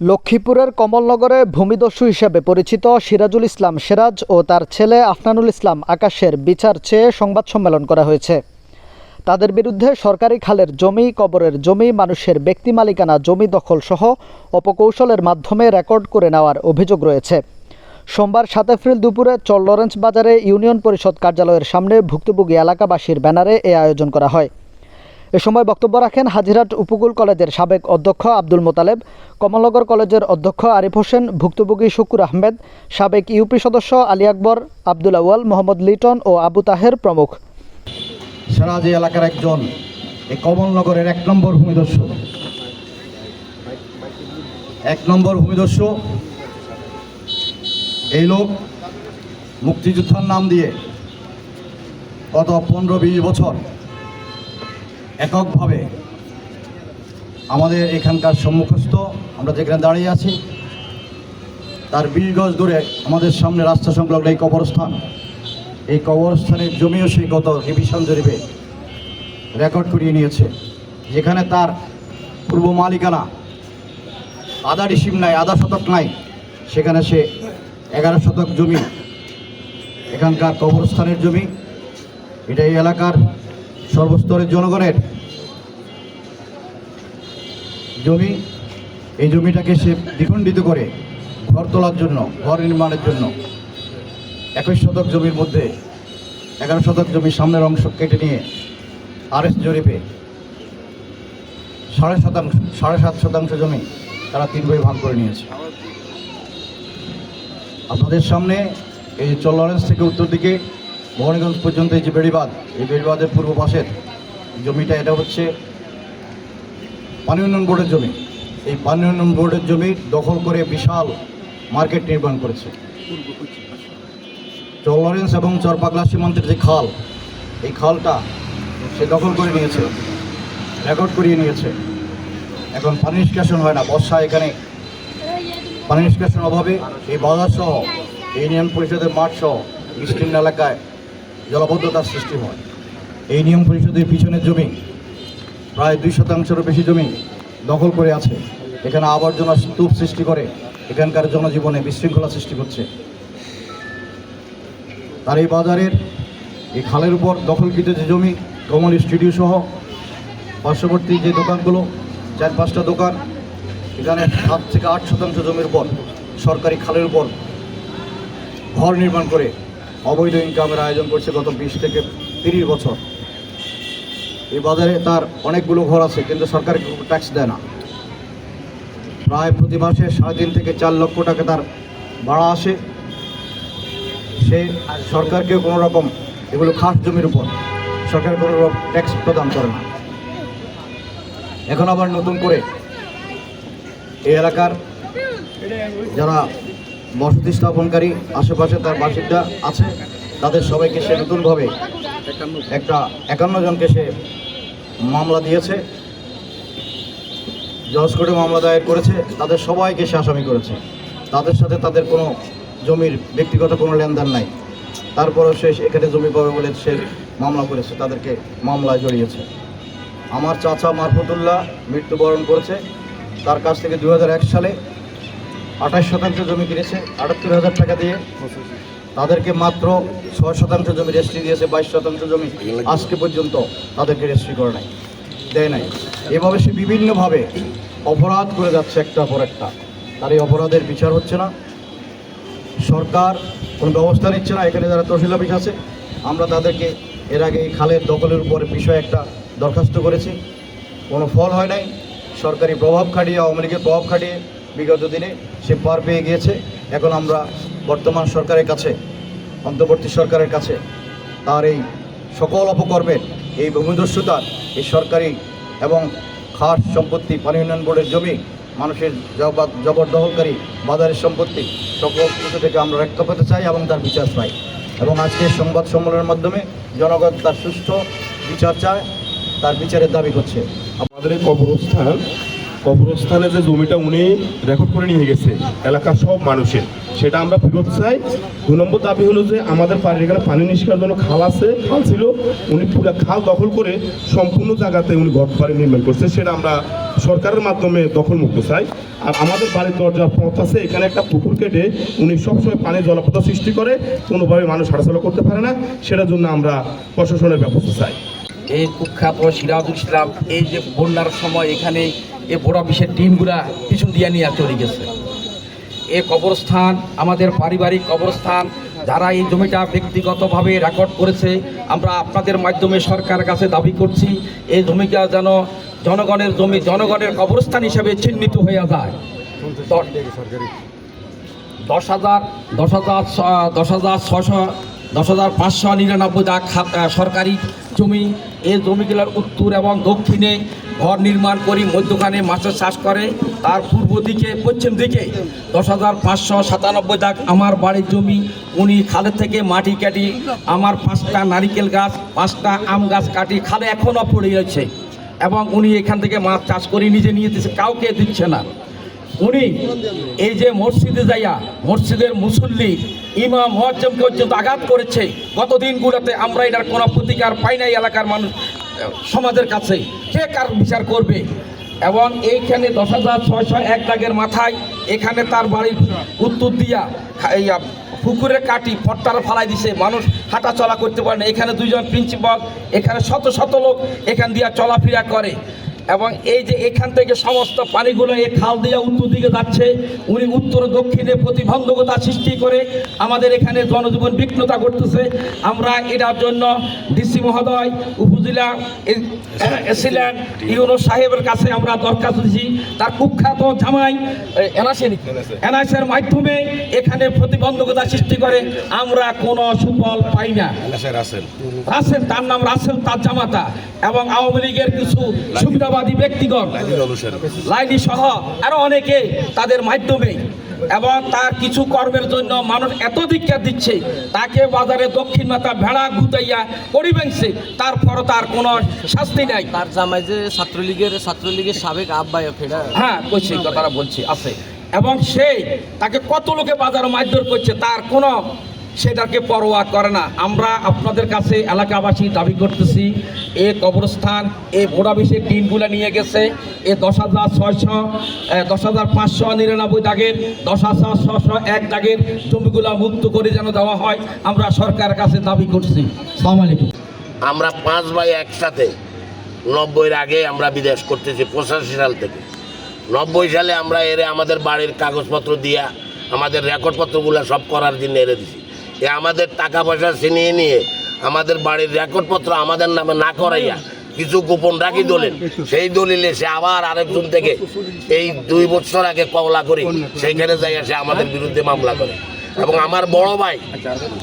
লক্ষ্মীপুরের কমলনগরে ভূমিদস্যু হিসেবে পরিচিত সিরাজুল ইসলাম সিরাজ ও তার ছেলে আফনানুল ইসলাম আকাশের বিচার চেয়ে সংবাদ সম্মেলন করা হয়েছে। তাদের বিরুদ্ধে সরকারি খালের জমি, কবরের জমি, মানুষের ব্যক্তি মালিকানা জমি দখল সহ অপকৌশলের মাধ্যমে রেকর্ড করে নেওয়ার অভিযোগ রয়েছে। সোমবার সাত এপ্রিল দুপুরে চর লরেন্স বাজারে ইউনিয়ন পরিষদ কার্যালয়ের সামনে ভুক্তভোগী এলাকাবাসীর ব্যানারে এ আয়োজন করা হয়। এ সময় বক্তব্য রাখেন হাজিরহাট উপকূল কলেজের সাবেক অধ্যক্ষ আব্দুল মোতালেব, কমলনগর কলেজের অধ্যক্ষ আরিফ হোসেন, ভুক্তভোগী শুকুর আহমেদ, সাবেক ইউপি সদস্য আলী আকবর, আব্দুল আউয়াল, মোহাম্মদ লিটন ও আবু তাহের প্রমুখ। সেরাজি এলাকার একজন এই কমলনগরের এক নম্বর ভূমিদস্যু। এক নম্বর ভূমিদস্যু। এই লোক মুক্তিযোদ্ধার নাম দিয়ে গত পনেরো বিশ বছর এককভাবে আমাদের এখানকার সম্মুখস্থ, আমরা যেখানে দাঁড়িয়ে আছি, তার বিশ গজ দূরে আমাদের সামনে রাস্তা সংলগ্ন এই কবরস্থান। এই কবরস্থানের জমিও সেই গত রিভিশন জরিপে রেকর্ড করিয়ে নিয়েছে। যেখানে তার পূর্ব মালিকানা আধা ডিসিম নাই আধা শতক নাই, সেখানে সে এগারো শতক জমি, এখানকার কবরস্থানের জমি। এটা এই এলাকার সর্বস্তরের জনগণের জমি, এই জমিটাকে সে দ্বিখণ্ডিত করে ঘর তোলার জন্য, ঘর নির্মাণের জন্য একুশ শতক জমির মধ্যে এগারো শতক জমির সামনের অংশ কেটে নিয়ে আরএস জরিপে সাড়ে শতাংশ, সাড়ে সাত শতাংশ জমি তারা তিন বই ভাগ করে নিয়েছে। আপনাদের সামনে এই চল লরেন্স থেকে উত্তর দিকে ভবানীগঞ্জ পর্যন্ত এই যে বেড়িবাঁধ, এই বেড়িবাঁধের পূর্ব পাশের জমিটা এটা হচ্ছে পানি উন্নয়ন বোর্ডের জমি। এই পানি উন্নয়ন বোর্ডের জমি দখল করে বিশাল মার্কেট নির্মাণ করেছে। চর লরেন্স এবং চরপাগলা সীমান্তের যে খাল, এই খালটা সে দখল করে নিয়েছে, রেকর্ড করিয়ে নিয়েছে। এখন পানি নিষ্কাশন হয় না, বর্ষা এখানে পানি নিষ্কাশন অভাবে এই বাজার সহ, এই ইউনিয়ন পরিষদের মাঠ সহ, বিস্তীর্ণ এলাকায় জলবদ্ধতার সৃষ্টি হয়। এই নিয়ম পরিষদের পিছনের জমি প্রায় দুই শতাংশেরও বেশি জমি দখল করে আছে। এখানে আবর্জনা স্তূপ সৃষ্টি করে এখানকার জনজীবনে বিশৃঙ্খলা সৃষ্টি করছে। তার এই বাজারের এই খালের উপর দখলকৃত যে জমি, কমল স্টুডিও সহ পার্শ্ববর্তী যে দোকানগুলো, চার পাঁচটা দোকান, এখানে সাত থেকে আট শতাংশ জমির উপর সরকারি খালের উপর ঘর নির্মাণ করে অবৈধ ইনকামের আয়োজন করছে গত বিশ থেকে তিরিশ বছর। এই বাজারে তার অনেকগুলো ঘর আছে, কিন্তু সরকার ট্যাক্স দেয় না। প্রায় প্রতি মাসে সাড়ে তিন থেকে চার লক্ষ টাকা তার ভাড়া আসে। সে সরকারকে কোনো রকম এগুলো খাস জমির উপর সরকার কোনো রকম ট্যাক্স প্রদান করে না। এখন আবার নতুন করে এই এলাকার যারা বসতি স্থাপনকারী, আশেপাশে তার বাসিন্দা আছে, তাদের সবাইকে সে নতুনভাবে একটা একান্ন জনকে সে মামলা দিয়েছে। জজ কোর্টে মামলা দায়ের করেছে। তাদের সবাইকে সে আসামি করেছে। তাদের সাথে তাদের কোনো জমির ব্যক্তিগত কোনো লেনদেন নাই। তারপরেও সে এখানে জমি পাবে বলে সে মামলা করেছে। তাদেরকে মামলায় জড়িয়েছে। আমার চাচা মারফতুল্লাহ মৃত্যুবরণ করেছে। তার কাছ থেকে দু হাজার এক সালে আঠাশ শতাংশ জমি কিনেছে। আটাত্তর হাজার টাকা দিয়ে তাদেরকে মাত্র ছয় শতাংশ জমি রেজিস্ট্রি দিয়েছে, বাইশ শতাংশ জমি আজকে পর্যন্ত তাদেরকে রেজিস্ট্রি করে নাই, দেয় নাই। এভাবে সে বিভিন্নভাবে অপরাধ করে যাচ্ছে একটা পর একটা। তার এই অপরাধের বিচার হচ্ছে না। সরকার কোনো ব্যবস্থা নিচ্ছে না, এখানে যারা তহসিল অফিস আছে, আমরা তাদেরকে এর আগে খালের দখলের উপর বিষয়ে একটা দরখাস্ত করেছি। কোনো ফল হয় নাই। সরকারি প্রভাব খাটিয়ে, আওয়ামী লীগের প্রভাব খাটিয়ে বিগত দিনে সে পার পেয়ে গিয়েছে। এখন আমরা বর্তমান সরকারের কাছে, অন্তর্বর্তী সরকারের কাছে তার এই সকল অপকর্মের, এই ভূমিদস্যুতার, এই সরকারি এবং খাস সম্পত্তি, পানি উন্নয়ন বোর্ডের জমি, মানুষের জব- জবরদখলকারী বাজারের সম্পত্তি, সকল কিছু থেকে আমরা রক্ষা পেতে চাই এবং তার বিচার চাই। এবং আজকে সংবাদ সম্মেলনের মাধ্যমে জনগণ তার সুষ্ঠু বিচার চায়, তার বিচারের দাবি করছে। আমাদের এই কবরস্থান, কবরস্থানে যে জমিটা উনি রেকর্ড করে নিয়ে গেছে, এলাকার সব মানুষের। সেটা আমরা ফেরত চাই। দু নম্বর দাবি হলো যে আমাদের বাড়ির এখানে পানি নিষ্কার জন্য খাল আছে, খাল ছিল, উনি পুরো খাল দখল করে সম্পূর্ণ জায়গাতে উনি ঘর বাড়ি নির্মাণ করছে, সেটা আমরা সরকারের মাধ্যমে দখলমুক্ত চাই। আর আমাদের বাড়ির দরজার পথ আছে, এখানে একটা পুকুর কেটে উনি সবসময় পানি জলপথ সৃষ্টি করে, কোনোভাবে মানুষ হাঁটাচলা করতে পারে না, সেটার জন্য আমরা প্রশাসনের ব্যবস্থা চাই। এই কুখ্যাত সিরাজুল ইসলাম, এই যে বন্যার সময় এখানে এই বড় বিষের টিমগুলা পিছন দিয়ে নিয়ে চলে গেছে। এই কবরস্থান আমাদের পারিবারিক কবরস্থান যারা এই জমিটা ব্যক্তিগতভাবে রেকর্ড করেছে আমরা আপনাদের মাধ্যমে সরকারের কাছে দাবি করছি এই জমিটা যেন জনগণের জমি জনগণের কবরস্থান হিসেবে চিহ্নিত হয়ে যায়। দশ হাজার দশ হাজার দশ হাজার ছশো দশ হাজার পাঁচশো নিরানব্বই খাত- সরকারি জমি। এই জমিগুলোর উত্তর এবং দক্ষিণে ঘর নির্মাণ করি, মধ্যখানে মাছের চাষ করে, তার পূর্ব দিকে, পশ্চিম দিকে দশ হাজার পাঁচশো সাতানব্বই লাখ আমার বাড়ির জমি। উনি খালের থেকে মাটি কাটি, আমার পাঁচটা নারিকেল গাছ, পাঁচটা আম গাছ কাটি, খালে এখনও পড়ে আছে। এবং উনি এখান থেকে মাছ চাষ করে, নিজে নিয়ে দিচ্ছে কাউকে দিচ্ছে না। উনি এই যে মসজিদে যাইয়া, মসজিদের মুসল্লি ইমাম মোয়াজ্জমকে পর্যন্ত আঘাত করেছে। গত দিনগুলোতে আমরা এটার কোনো প্রতিকার পাই নাই এলাকার মানুষ, সমাজের কাছে। কে কার বিচার করবে? এবং এইখানে দশ হাজার ছয়শো এক দাগের মাথায় এখানে তার বাড়ির উত্তর দিয়া পুকুরে কাটি পট্টারা ফালাই দিছে। মানুষ হাঁটা চলা করতে পারে না। এখানে দুজন প্রিন্সিপাল এখানে শত শত লোক এখান দিয়া চলাফেরা করে। এবং এই যে এখান থেকে সমস্ত পানিগুলো এই খাল দিয়ে উত্তর দিকে যাচ্ছে উনি উত্তর দক্ষিণে প্রতিবন্ধকতা সৃষ্টি করে আমাদের এখানে জনজীবন বিঘ্নতা করতেছে। আমরা এটার জন্য ডিসি মহোদয় উপজেলা এসিল্যান্ড ইউনো সাহেবের কাছে আমরা দরখাস্ত দিচ্ছি তার কুখ্যাত জামাই এনআসের এনআইসের মাধ্যমে এখানে প্রতিবন্ধকতা সৃষ্টি করে আমরা কোনো সুফল পাই না। রাসেল। তার নাম রাসেল তার জামাতা এবং আওয়ামী লীগের কিছু সুবিধাবাদী ব্যক্তিগণ লাইনি সহ আরও অনেকে তাদের মাধ্যমে এবং তার কিছু কর্মের জন্য মানুষ এত দীক্ষা দিচ্ছে তাকে বাজারে দক্ষিণ মাথা ভেড়া গুতাইয়া পরিবেংছে তারপরও তার কোনো শাস্তি নাই। তার জামাই যে ছাত্রলীগের ছাত্রলীগের সাবেক আহ্বায়ক এটা হ্যাঁ কইছি। কথাটা বলছি আছে। এবং সেই তাকে কত লোকে বাজারে মারধর করছে তার কোনো সেটাকে পরোয়া করে না। আমরা আপনাদের কাছে এলাকাবাসী দাবি করতেছি এ কবরস্থান এ বোড়া বিষের টিনগুলো নিয়ে গেছে এ দশ হাজার ছয়শো দশ হাজার পাঁচশো নিরানব্বই দাগের দশ হাজার ছশো এক দাগের জমিগুলো মুক্ত করে যেন দেওয়া হয় আমরা সরকারের কাছে দাবি করছি। সালাম আমরা পাঁচ ভাই একসাথে নব্বইয়ের আগে আমরা বিদেশ করতেছি পঁচাশি সাল থেকে। নব্বই সালে আমরা এরে আমাদের বাড়ির কাগজপত্র দিয়া আমাদের রেকর্ডপত্রগুলো সব করার জন্য এরে দিছি। এ আমাদের টাকা পয়সা ছিনিয়ে নিয়ে আমাদের বাড়ির রেকর্ডপত্র আমাদের নামে না করাইয়া কিছু গোপন রাখি দলিল। সেই দলিলে সে আবার আরেকজন থেকে এই দুই বছর আগে কবলা করি, সেইখানে যাইয়া সে আমাদের বিরুদ্ধে মামলা করে। এবং আমার বড় ভাই,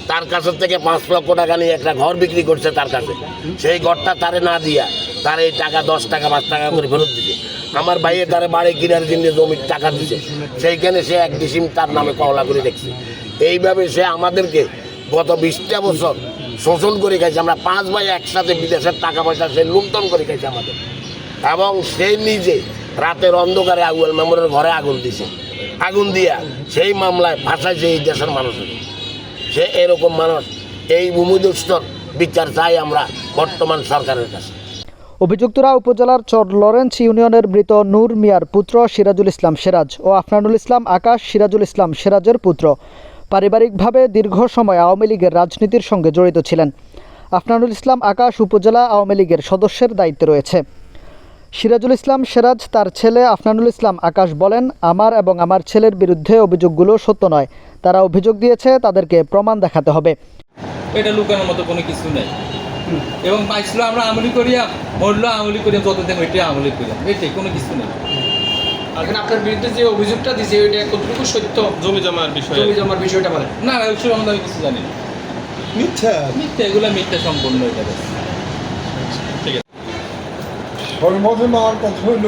তার কাছে থেকে পাঁচ লক্ষ টাকা নিয়ে একটা ঘর বিক্রি করছে তার কাছে। সেই ঘরটা তারে না দিয়া তার এই টাকা, দশ টাকা, পাঁচ টাকা করে ফেরত দিছে। আমার ভাইয়ে তারে বাড়ি কেনার জন্য জমির টাকা দিছে। সেইখানে সে এক ডিসিম তার নামে কওলা করে দেখছে এইভাবে সে আমাদেরকে গত বিশটা বছর শোষণ করে খাইছে। আমরা পাঁচ ভাই একসাথে বিদেশের টাকা পয়সা সে লুণ্ঠন করে খাইছে আমাদের। এবং সে নিজে রাতের অন্ধকারে আগুয়াল মেমোরের ঘরে আগুন দিছে। আগুন দিয়া সেই মামলায় ফাঁসাইছে এই দেশের মানুষের। সে এরকম মানুষ, এই ভূমিদুষ্টর বিচার চাই আমরা বর্তমান সরকারের কাছে। অভিযুক্তরা উপজেলার চর লরেন্স ইউনিয়নের মৃত নূর মিয়ার পুত্র সিরাজুল ইসলাম সিরাজ ও আফনানুল ইসলাম আকাশ সিরাজুল ইসলাম সিরাজের পুত্র। পারিবারিকভাবে দীর্ঘ সময় আওয়ামী লীগের রাজনীতির সঙ্গে জড়িত ছিলেন। আফনানুল ইসলাম আকাশ উপজেলা আওয়ামী লীগের সদস্যের দায়িত্বে রয়েছে। সিরাজুল ইসলাম সিরাজ, তার ছেলে আফনানুল ইসলাম আকাশ বলেন, আমার এবং আমার ছেলের বিরুদ্ধে অভিযোগগুলো সত্য নয়। তারা অভিযোগ দিয়েছে, তাদেরকে প্রমাণ দেখাতে হবে। এটা লুকানোর মতো কোনো কিছু নেই। এবং পাইছিল আমরা আমলি করিয়া, মরলো আমলি করিয়া, যতদিন ওইটাই আমলি করিয়া। এটাই কোনো কিছু নেই। এখন আপনার বিরুদ্ধে যে অভিযোগটা দিছে ওইটা কতটুকু সত্য? জমি জমার বিষয়ে। জমি জমার বিষয়টা বলেন। না না ওইসব আমরা কিছু জানি না। মিথ্যা? মিথ্যা এগুলো মিথ্যা সম্পূর্ণ হয়ে যাবে সর্বপ্রথম আমার কথা হইল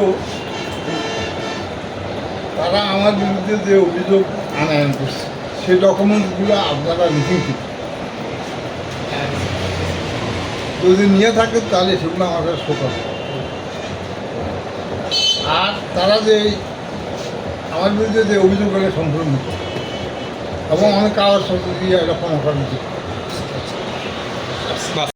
তারা আমার বিরুদ্ধে যে অভিযোগ আনায়ন করছে সেই ডকুমেন্টসগুলো আপনারা লিখে যদি নিয়ে থাকে তাহলে সেগুলো আমার কাছে শোকাস আর তারা যে আমার বিরুদ্ধে যে অভিযোগ করে সম্পূর্ণ এবং আমি কাগজপত্র দিয়ে এটা ক্ষমা করে